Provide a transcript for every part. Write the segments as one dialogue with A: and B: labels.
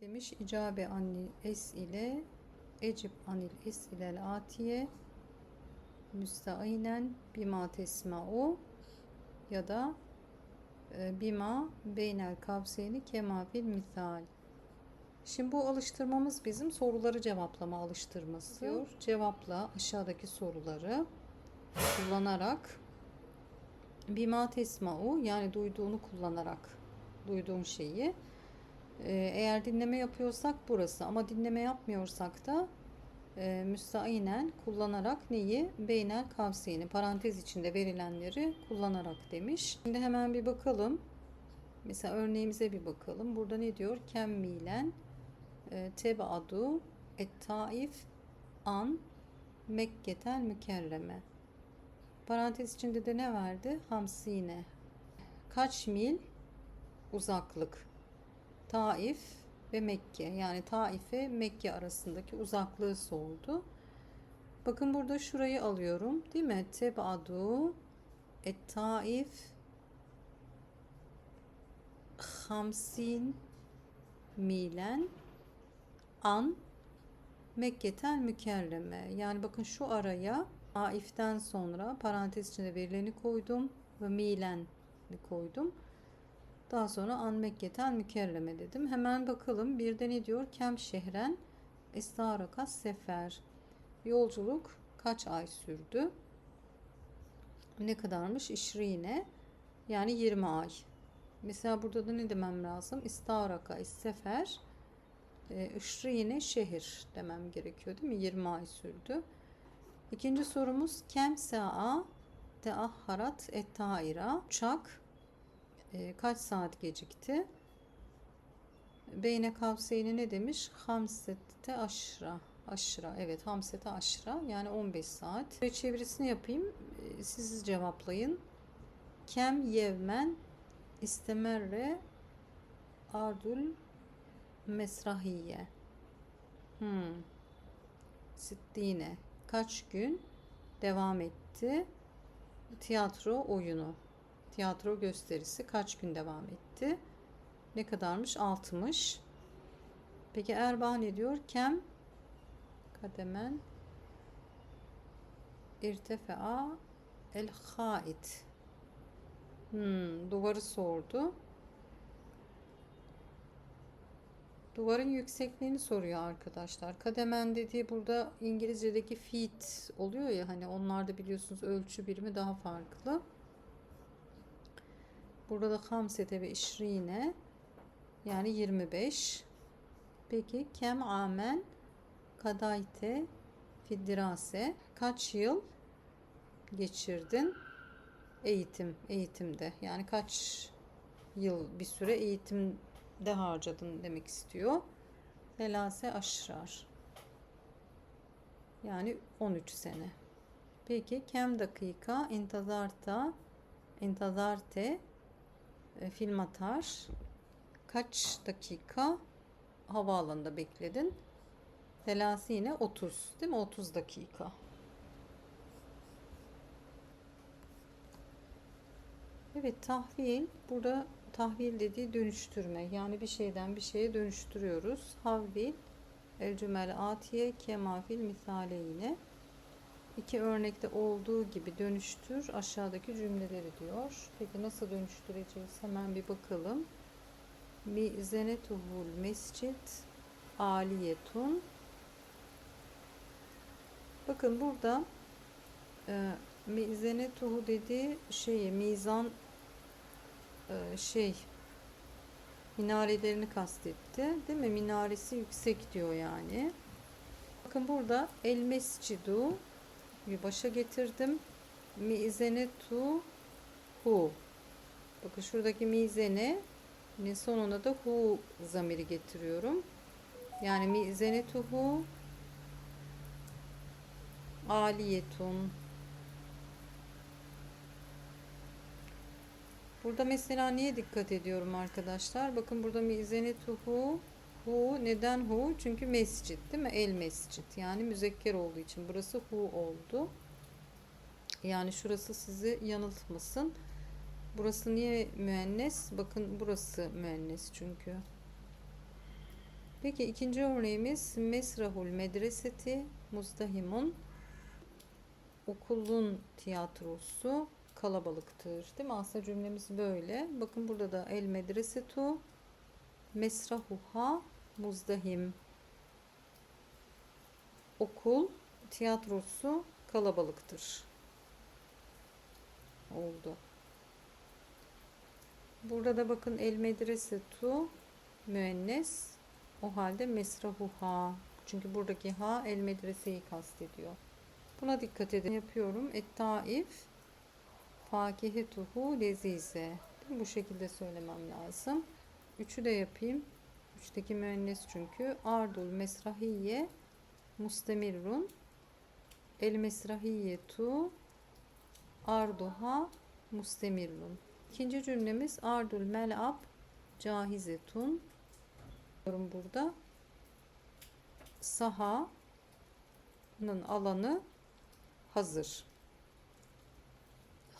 A: Demiş icabe anil es ile ecib anil es ile atiye müstainen bima tesma'u ya da e, bima beynel kavseyni kema fil misal. Şimdi bu alıştırmamız bizim soruları cevaplama alıştırması. Diyor. Cevapla aşağıdaki soruları kullanarak bima tesma'u yani duyduğunu kullanarak duyduğun şeyi ee, eğer dinleme yapıyorsak burası ama dinleme yapmıyorsak da e, müstainen kullanarak neyi? Beynel kavsiyeni parantez içinde verilenleri kullanarak demiş. Şimdi hemen bir bakalım. Mesela örneğimize bir bakalım. Burada ne diyor? Kemmilen e, tebadu et taif an Mekketel mükerreme. Parantez içinde de ne verdi? Hamsine. Kaç mil uzaklık? Taif ve Mekke yani Taif ve Mekke arasındaki uzaklığı sordu. Bakın burada şurayı alıyorum değil mi? Tebadu et Taif hamsin milen an Mekketel mükerreme. Yani bakın şu araya Taif'ten sonra parantez içinde verileni koydum ve milen koydum. Daha sonra an Mekke'ten mükerreme dedim. Hemen bakalım bir de ne diyor? Kem şehren estarakas sefer. Yolculuk kaç ay sürdü? Ne kadarmış? İşrine yani 20 ay. Mesela burada da ne demem lazım? İstaraka sefer İşrine şehir demem gerekiyor değil mi? 20 ay sürdü. İkinci sorumuz kem sa'a teahharat et taira. Uçak e, kaç saat gecikti? Beyne kavseyni ne demiş? Hamsette aşra. Aşra. Evet hamsete aşra. Yani 15 saat. Ve çevirisini yapayım. E, siz cevaplayın. Kem yevmen istemerre ardul mesrahiye. Hmm. Sittine. Kaç gün devam etti tiyatro oyunu? tiyatro gösterisi kaç gün devam etti? Ne kadarmış? 60. Peki Erbaa ne diyor? Kem kademen irtefaa el hait. Hmm, duvarı sordu. Duvarın yüksekliğini soruyor arkadaşlar. Kademen dediği burada İngilizce'deki feet oluyor ya hani onlarda biliyorsunuz ölçü birimi daha farklı. Burada da hamsete ve işrine yani 25. Peki kem amen kadayte fiddirase kaç yıl geçirdin eğitim eğitimde yani kaç yıl bir süre eğitimde harcadın demek istiyor. Selase aşrar yani 13 sene. Peki kem dakika intazarta intazarte e, film atar. Kaç dakika havaalanında bekledin? Telası yine 30 değil mi? 30 dakika. Evet tahvil burada tahvil dediği dönüştürme yani bir şeyden bir şeye dönüştürüyoruz. Havvil el cümle atiye kemafil misale yine iki örnekte olduğu gibi dönüştür aşağıdaki cümleleri diyor. Peki nasıl dönüştüreceğiz? Hemen bir bakalım. Mizenetuhul mescid aliyetun Bakın burada e, mizenetuhu dediği şeyi mizan şey minarelerini kastetti. Değil mi? Minaresi yüksek diyor yani. Bakın burada el mescidu başa getirdim. Mizene tu hu. Bakın şuradaki mizene sonuna da hu zamiri getiriyorum. Yani mizene tu hu aliyetun. Burada mesela niye dikkat ediyorum arkadaşlar? Bakın burada mizene tuhu Hu neden hu? Çünkü mescit değil mi? El mescit. Yani müzekker olduğu için burası hu oldu. Yani şurası sizi yanıltmasın. Burası niye müennes? Bakın burası müennes çünkü. Peki ikinci örneğimiz Mesrahul medreseti muzdahimun. Okulun tiyatrosu kalabalıktır. Değil mi? Aslında cümlemiz böyle. Bakın burada da el medresetu mesrahuha muzdahim. Okul tiyatrosu kalabalıktır. Oldu. Burada da bakın el medresetu müennes. O halde mesrahuha. Çünkü buradaki ha el medreseyi kastediyor. Buna dikkat edin. Yapıyorum. Et taif fakihetuhu lezize. Bu şekilde söylemem lazım. Üçü de yapayım. Üçteki müennes çünkü. Ardul mesrahiye mustemirrun el mesrahiyetu arduha mustemirrun. İkinci cümlemiz ardul mel'ab cahizetun. Burada sahanın alanı hazır.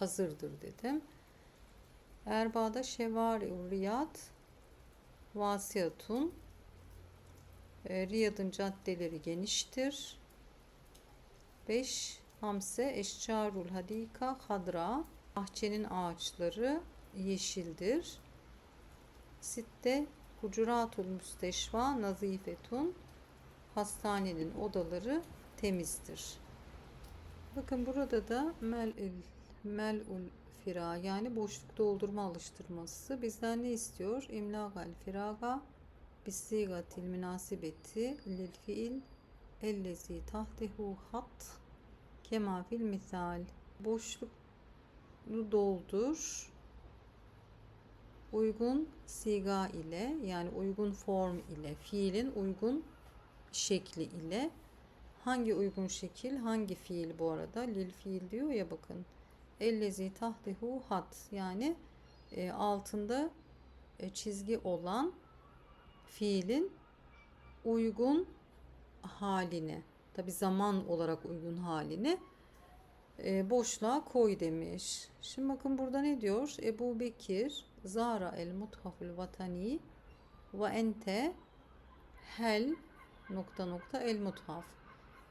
A: Hazırdır dedim. Erba'da şevari riyad vasiyatun e, Riyad'ın caddeleri geniştir. 5. Hamse eşcarul hadika hadra bahçenin ağaçları yeşildir. Sitte hucuratul müsteşva nazifetun hastanenin odaları temizdir. Bakın burada da mel'il mel'ul fira yani boşluk doldurma alıştırması. Bizden ne istiyor? İmlagal firaga bisigatil münasibeti lil fiil ellezi tahtehu hat kema fil misal. Boşluk doldur. Uygun siga ile yani uygun form ile fiilin uygun şekli ile. Hangi uygun şekil hangi fiil bu arada? Lil fiil diyor ya bakın ellezi tahtehu hat yani e, altında e, çizgi olan fiilin uygun halini tabi zaman olarak uygun halini e, boşluğa koy demiş. Şimdi bakın burada ne diyor? Ebu Bekir zara el muthaful vatani ve ente hel nokta nokta el muthaf.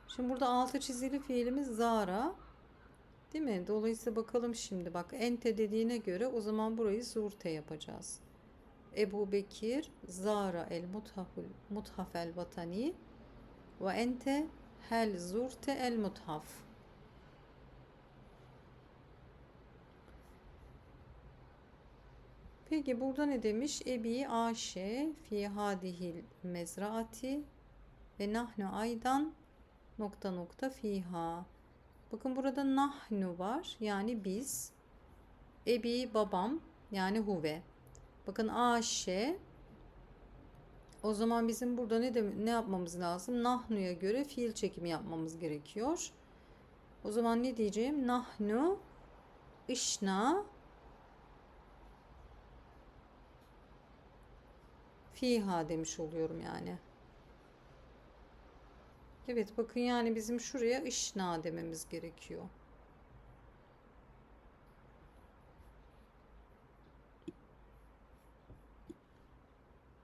A: Şimdi burada altı çizili fiilimiz zara Değil mi? Dolayısıyla bakalım şimdi bak ente dediğine göre o zaman burayı zurte yapacağız. Ebu Bekir zara el muthaful muthafel vatani ve ente hel zurte el muthaf. Peki burada ne demiş? Ebi aşe fi hadihil mezraati ve nahnu aydan nokta nokta fiha. Bakın burada nahnu var. Yani biz. Ebi babam yani huve. Bakın aşe o zaman bizim burada ne de, ne yapmamız lazım? Nahnu'ya göre fiil çekimi yapmamız gerekiyor. O zaman ne diyeceğim? Nahnu işna fiha demiş oluyorum yani. Evet bakın yani bizim şuraya işna dememiz gerekiyor.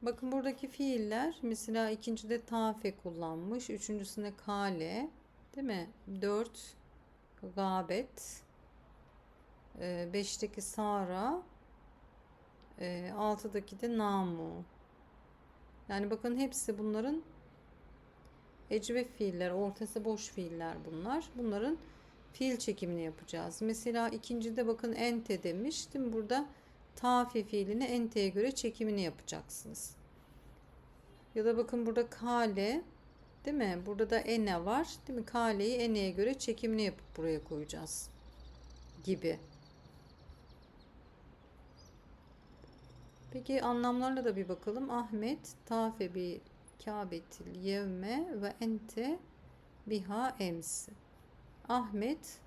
A: Bakın buradaki fiiller mesela ikincide tafe kullanmış. Üçüncüsünde kale. Değil mi? Dört gabet. Ee, beşteki sara. Ee, altıdaki de namu. Yani bakın hepsi bunların ecve fiiller, ortası boş fiiller bunlar. Bunların fiil çekimini yapacağız. Mesela ikincide bakın ente demiş. Değil mi? Burada tafi fiilini enteye göre çekimini yapacaksınız. Ya da bakın burada kale değil mi? Burada da ene var. Değil mi? Kaleyi eneye göre çekimini yapıp buraya koyacağız. Gibi. Peki anlamlarına da bir bakalım. Ahmet tafe bir Kabetil yevme ve ente biha ems. Ahmet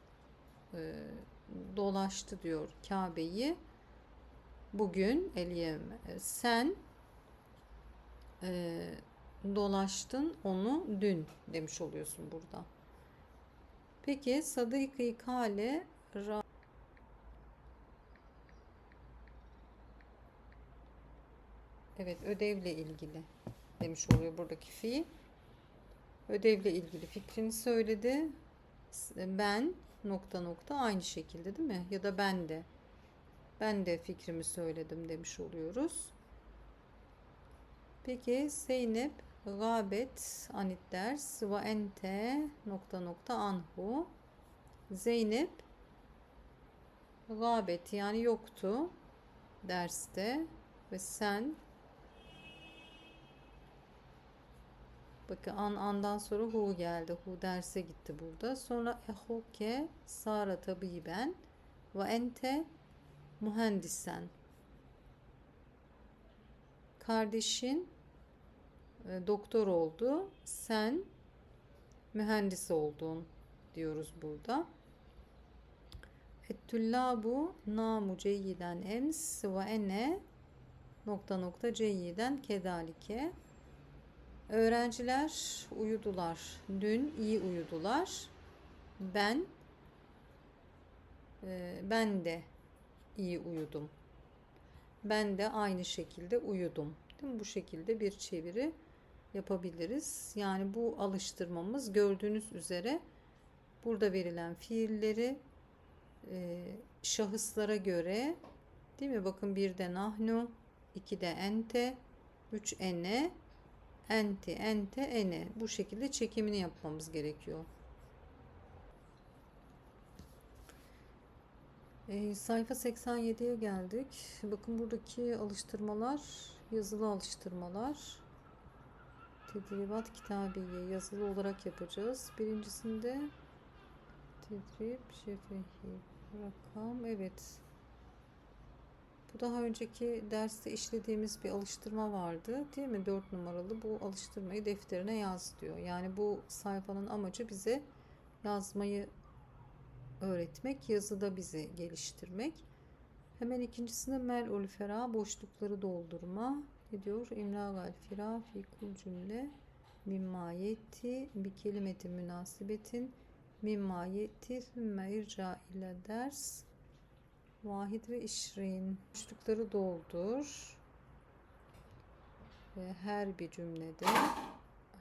A: e, dolaştı diyor Kabe'yi. Bugün el yevme. Sen e, dolaştın onu dün demiş oluyorsun burada. Peki Sadık-ı Kale Ra Evet ödevle ilgili demiş oluyor buradaki fiil. Ödevle ilgili fikrini söyledi. Ben nokta nokta aynı şekilde değil mi? Ya da ben de. Ben de fikrimi söyledim demiş oluyoruz. Peki Zeynep gabet anit ders ve ente nokta nokta anhu. Zeynep gabet yani yoktu derste ve sen Bakın an andan sonra hu geldi. Hu derse gitti burada. Sonra ehuke sara tabiben ve ente mühendisen. Kardeşin e, doktor oldu. Sen mühendis oldun diyoruz burada. Ettüllabu namu ceyyiden ems ve ene nokta nokta ceyyiden kedalike. Öğrenciler uyudular. Dün iyi uyudular. Ben e, ben de iyi uyudum. Ben de aynı şekilde uyudum. Değil mi? Bu şekilde bir çeviri yapabiliriz. Yani bu alıştırmamız gördüğünüz üzere burada verilen fiilleri e, şahıslara göre değil mi? Bakın bir de nahnu, iki de ente, üç ene, enti, ente, ene. Bu şekilde çekimini yapmamız gerekiyor. E, sayfa 87'ye geldik. Bakın buradaki alıştırmalar yazılı alıştırmalar. Tedribat kitabiye yazılı olarak yapacağız. Birincisinde tedrib şefehi rakam evet daha önceki derste işlediğimiz bir alıştırma vardı değil mi? 4 numaralı bu alıştırmayı defterine yaz diyor. Yani bu sayfanın amacı bize yazmayı öğretmek, yazıda bizi geliştirmek. Hemen ikincisinde mel ul fera boşlukları doldurma. Ne diyor? İmla gal fira fi kul cümle mimma yetti bi kelimeti münasibetin mimma yetti sümme irca ile ders Vahid ve işrin. Boşlukları doldur. Ve her bir cümlede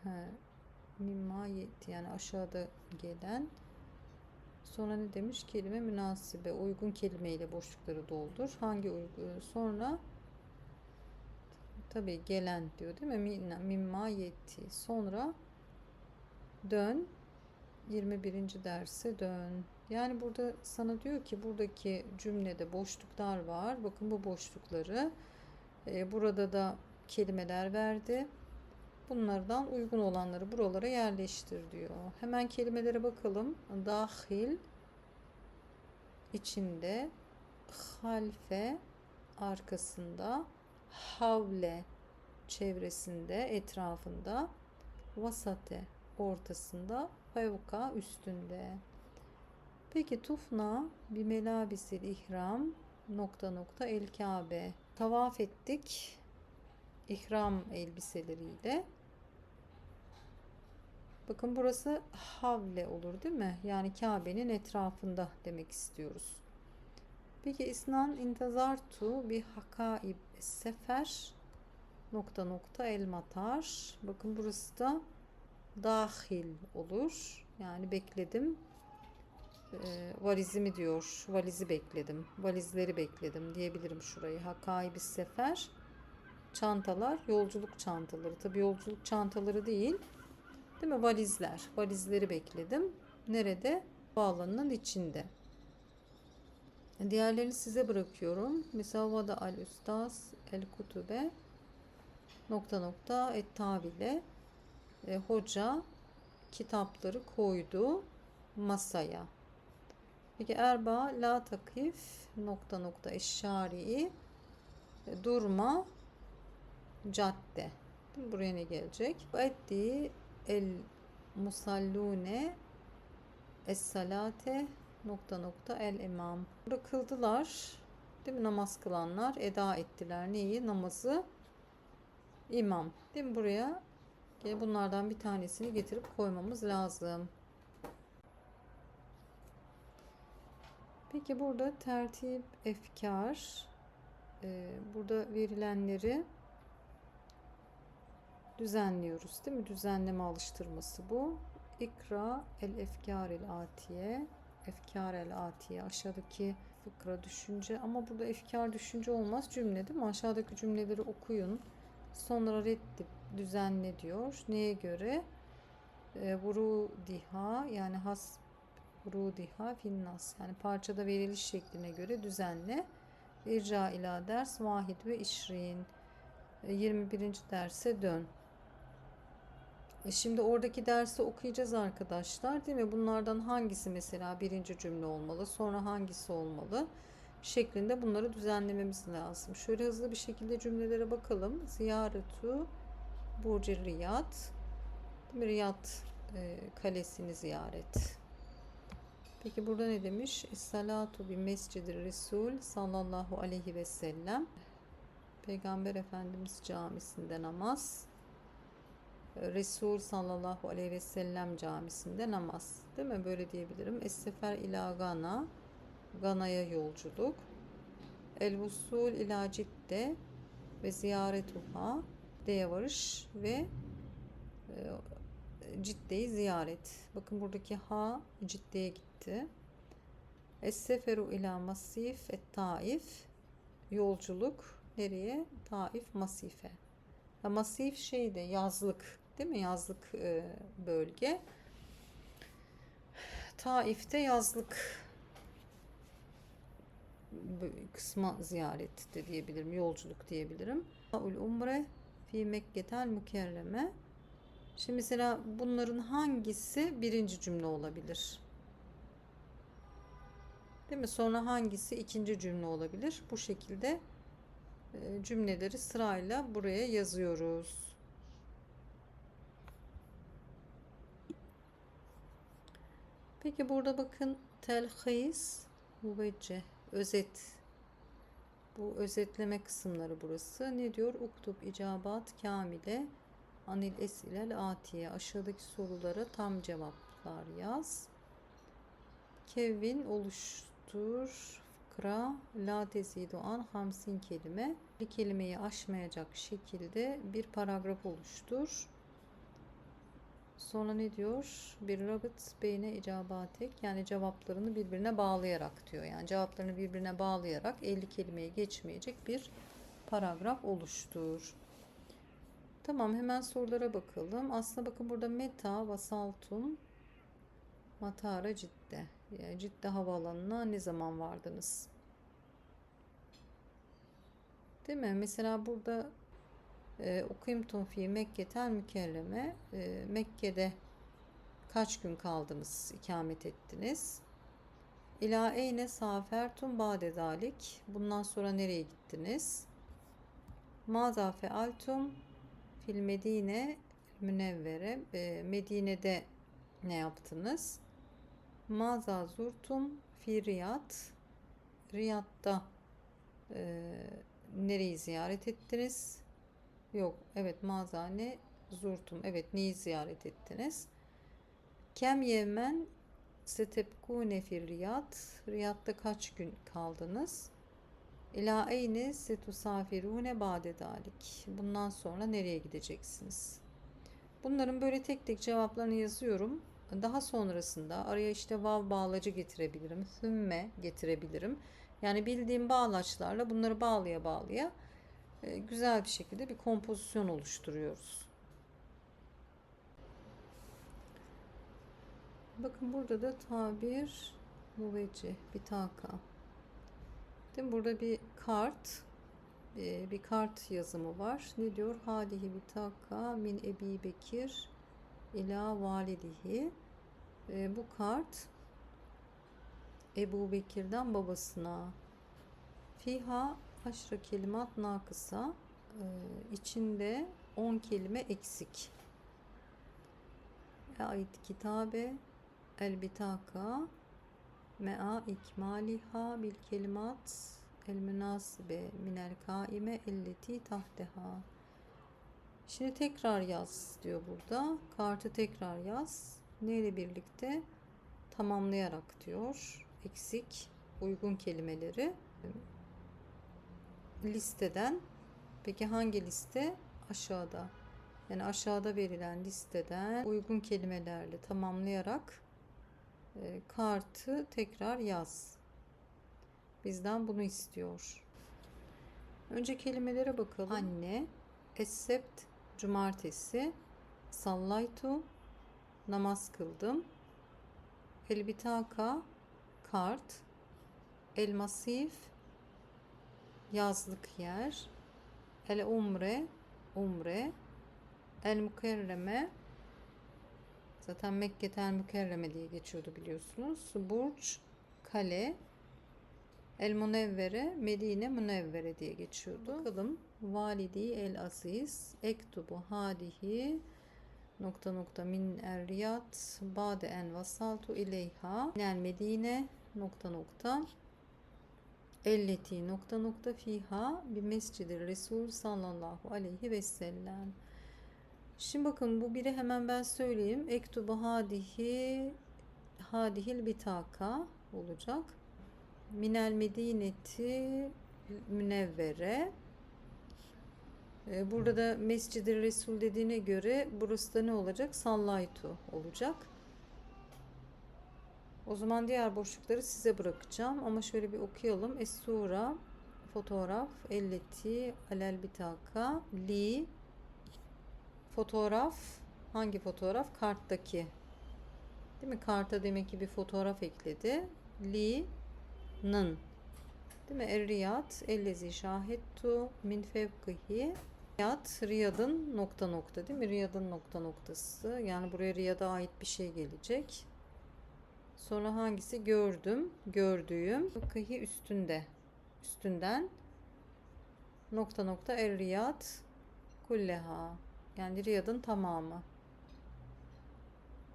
A: he, mimma yetti yani aşağıda gelen sonra ne demiş kelime münasibe uygun kelimeyle boşlukları doldur hangi uygun sonra tabi gelen diyor değil mi mimma yetti sonra dön 21. derse dön yani burada sana diyor ki buradaki cümlede boşluklar var. Bakın bu boşlukları e, burada da kelimeler verdi. Bunlardan uygun olanları buralara yerleştir diyor. Hemen kelimelere bakalım. Dahil içinde halfe arkasında havle çevresinde etrafında vasate ortasında fevka üstünde Peki tufna bir melabisil ihram nokta nokta el Kabe. Tavaf ettik ihram elbiseleriyle. Bakın burası havle olur değil mi? Yani Kabe'nin etrafında demek istiyoruz. Peki isnan intazartu bir hakaib sefer nokta nokta el matar. Bakın burası da dahil olur. Yani bekledim e, valizimi diyor. Valizi bekledim. Valizleri bekledim diyebilirim şurayı. Hakai bir sefer. Çantalar, yolculuk çantaları. Tabii yolculuk çantaları değil. Değil mi? Valizler. Valizleri bekledim. Nerede? Bu alanın içinde. Diğerlerini size bırakıyorum. Mesela vada al ustaz el kutube nokta nokta et tabile e, hoca kitapları koydu masaya. Peki erba la takif nokta nokta eşşari durma cadde. Buraya ne gelecek? Etti el musallune es salate nokta nokta el imam. Burada kıldılar. Değil mi? Namaz kılanlar eda ettiler. Neyi? Namazı imam. Değil mi buraya? Gene bunlardan bir tanesini getirip koymamız lazım. Peki burada tertip, efkar. Ee, burada verilenleri düzenliyoruz değil mi? Düzenleme alıştırması bu. İkra el efkar el atiye. Efkar el atiye aşağıdaki fıkra düşünce ama burada efkar düşünce olmaz cümle değil mi? Aşağıdaki cümleleri okuyun. Sonra reddip düzenle diyor. Neye göre? E, vuru diha yani has vuru diha finnas yani parçada veriliş şekline göre düzenle. İrca ila ders vahid ve işrin. E, 21. derse dön. E şimdi oradaki dersi okuyacağız arkadaşlar değil mi? Bunlardan hangisi mesela birinci cümle olmalı, sonra hangisi olmalı şeklinde bunları düzenlememiz lazım. Şöyle hızlı bir şekilde cümlelere bakalım. Ziyaretu Burcu Riyad. Riyad e, kalesini ziyaret. Peki burada ne demiş? Salatu bi mescidi Resul sallallahu aleyhi ve sellem. Peygamber Efendimiz camisinde namaz. Resul sallallahu aleyhi ve sellem camisinde namaz. Değil mi? Böyle diyebilirim. Es-sefer ila Gana. Gana'ya yolculuk. El vusul ila Cidde ve ziyaretuha. Cidde'ye varış ve e, Cidde'yi ziyaret. Bakın buradaki ha Cidde'ye gitti. Es-seferu ila masif et taif. Yolculuk nereye? Taif masife. Ya masif şeyde yazlık değil mi? Yazlık e, bölge. Taif'te yazlık kısma ziyaret de diyebilirim. Yolculuk diyebilirim. Ul umre fi Mekketel mükerreme. Şimdi mesela bunların hangisi birinci cümle olabilir? Değil mi? Sonra hangisi ikinci cümle olabilir? Bu şekilde e, cümleleri sırayla buraya yazıyoruz. Peki burada bakın telhis müvecceh özet bu özetleme kısımları burası. Ne diyor? Uktub icabat kamile anil esilel atiye. Aşağıdaki sorulara tam cevaplar yaz. Kevin oluştur. Fıkra la tezidu an hamsin kelime. Bir kelimeyi aşmayacak şekilde bir paragraf oluştur. Sonra ne diyor? Bir rabıt beyne icabatek yani cevaplarını birbirine bağlayarak diyor. Yani cevaplarını birbirine bağlayarak 50 kelimeye geçmeyecek bir paragraf oluştur. Tamam hemen sorulara bakalım. Aslında bakın burada meta vasaltum matara cidde. Yani cidde havaalanına ne zaman vardınız? Değil mi? Mesela burada e, Ukimtum fi Mekke'tel mükerreme e, Mekke'de kaç gün kaldınız, ikamet ettiniz? İla eyne safertum ba'de dalik. Bundan sonra nereye gittiniz? Maza fealtum fil Medine münevvere. E, Medine'de ne yaptınız? Maza zurtum fi Riyad. Riyad'da e, nereyi ziyaret ettiniz? Yok. Evet mazane zurtum. Evet neyi ziyaret ettiniz? Kem yevmen setebkune fir riyad. Riyad'da kaç gün kaldınız? İla eyne setusafirune ba'de dalik. Bundan sonra nereye gideceksiniz? Bunların böyle tek tek cevaplarını yazıyorum. Daha sonrasında araya işte vav bağlacı getirebilirim. Hümme getirebilirim. Yani bildiğim bağlaçlarla bunları bağlaya bağlaya e, güzel bir şekilde bir kompozisyon oluşturuyoruz. Bakın burada da tabir müveccih, bitaka. Değil? Burada bir kart, e, bir kart yazımı var. Ne diyor? Hadihi bitaka min Ebi Bekir ila validihi. E, bu kart Ebu Bekir'den babasına. Fiha haşra kelimat nakısa e, içinde 10 kelime eksik. Ait kitabe el bitaka mea ikmaliha bil kelimat el münasibe minel kaime elleti tahteha Şimdi tekrar yaz diyor burada. Kartı tekrar yaz. Neyle birlikte? Tamamlayarak diyor. Eksik, uygun kelimeleri listeden. Peki hangi liste? Aşağıda. Yani aşağıda verilen listeden uygun kelimelerle tamamlayarak e, kartı tekrar yaz. Bizden bunu istiyor. Önce kelimelere bakalım. Anne, Essept, cumartesi, sallaytu, namaz kıldım, elbitaka, kart, el masif, yazlık yer, el umre, umre, el mükerreme, zaten Mekke'tel mükerreme diye geçiyordu biliyorsunuz. Burç, kale, El Munevvere, Medine Munevvere diye geçiyordu. Bakalım. Validi El Aziz, Ektubu Hadihi, nokta nokta min er bade en vasaltu ileyha, minel Medine, nokta nokta, elleti nokta nokta fiha bir mescidi Resul sallallahu aleyhi ve sellem. Şimdi bakın bu biri hemen ben söyleyeyim. Ektubu hadihi hadihil bitaka olacak. Minel Medineti Münevvere. Ee, Burada da Mescid-i Resul dediğine göre burası da ne olacak? Sallaytu olacak. O zaman diğer boşlukları size bırakacağım. Ama şöyle bir okuyalım. Es-sura fotoğraf elleti alel bitaka li fotoğraf hangi fotoğraf? Karttaki. Değil mi? Karta demek ki bir fotoğraf ekledi. Li nın. Değil mi? Er-Riyad ellezi şahittu min fevkihi. Riyad, Riyad'ın nokta nokta değil mi? Riyad'ın nokta noktası. Yani buraya Riyad'a ait bir şey gelecek. Sonra hangisi? Gördüm, gördüğüm. Fevkihi üstünde. Üstünden nokta nokta Er-Riyad kulleha. Yani Riyad'ın tamamı.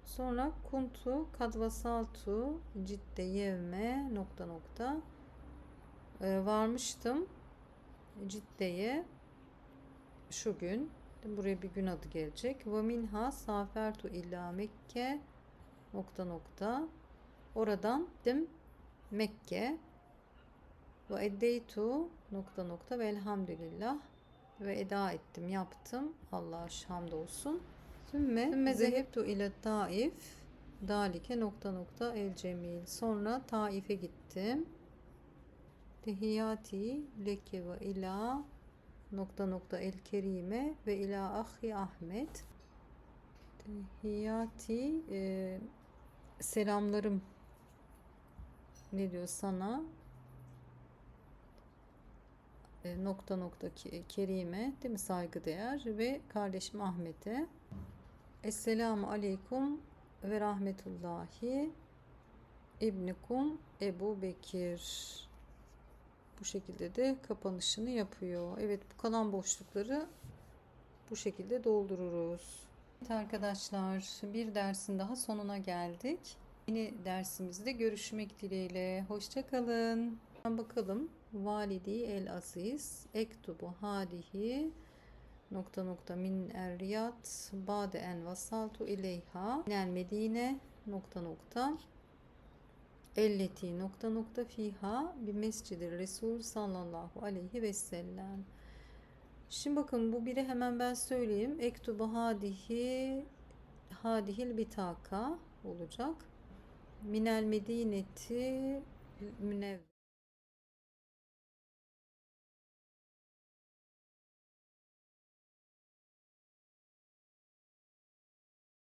A: Sonra kuntu kadvasaltu cidde yevme nokta nokta. Ee, varmıştım. Cidde'ye şu gün. Buraya bir gün adı gelecek. Ve minha safertu illa Mekke nokta nokta. Oradan dim Mekke. Ve eddeytu nokta nokta. Ve elhamdülillah ve eda ettim yaptım Allah'a hamdolsun Sümme, Sümme zehebtu ile Taif dalike nokta nokta el cemil. Sonra Taif'e gittim. Tehiyati leke ve ila nokta nokta el kerime ve ila ahi Ahmet. Tehiyati e, selamlarım ne diyor sana nokta nokta ki- kerime değil mi saygıdeğer ve kardeşim Ahmet'e Esselamu Aleyküm ve Rahmetullahi İbnikum Ebu Bekir. Bu şekilde de kapanışını yapıyor. Evet bu kalan boşlukları bu şekilde doldururuz. Evet arkadaşlar bir dersin daha sonuna geldik. Yeni dersimizde görüşmek dileğiyle. Hoşçakalın. Bakalım. Validi el Aziz Ektubu Hadihi nokta nokta min er riyad bade en vasaltu ileyha minel medine nokta nokta elleti nokta nokta fiha bir mescidi Resul sallallahu aleyhi ve sellem. Şimdi bakın bu biri hemen ben söyleyeyim. Ektubu hadihi hadihil bitaka olacak. Minel medineti münevver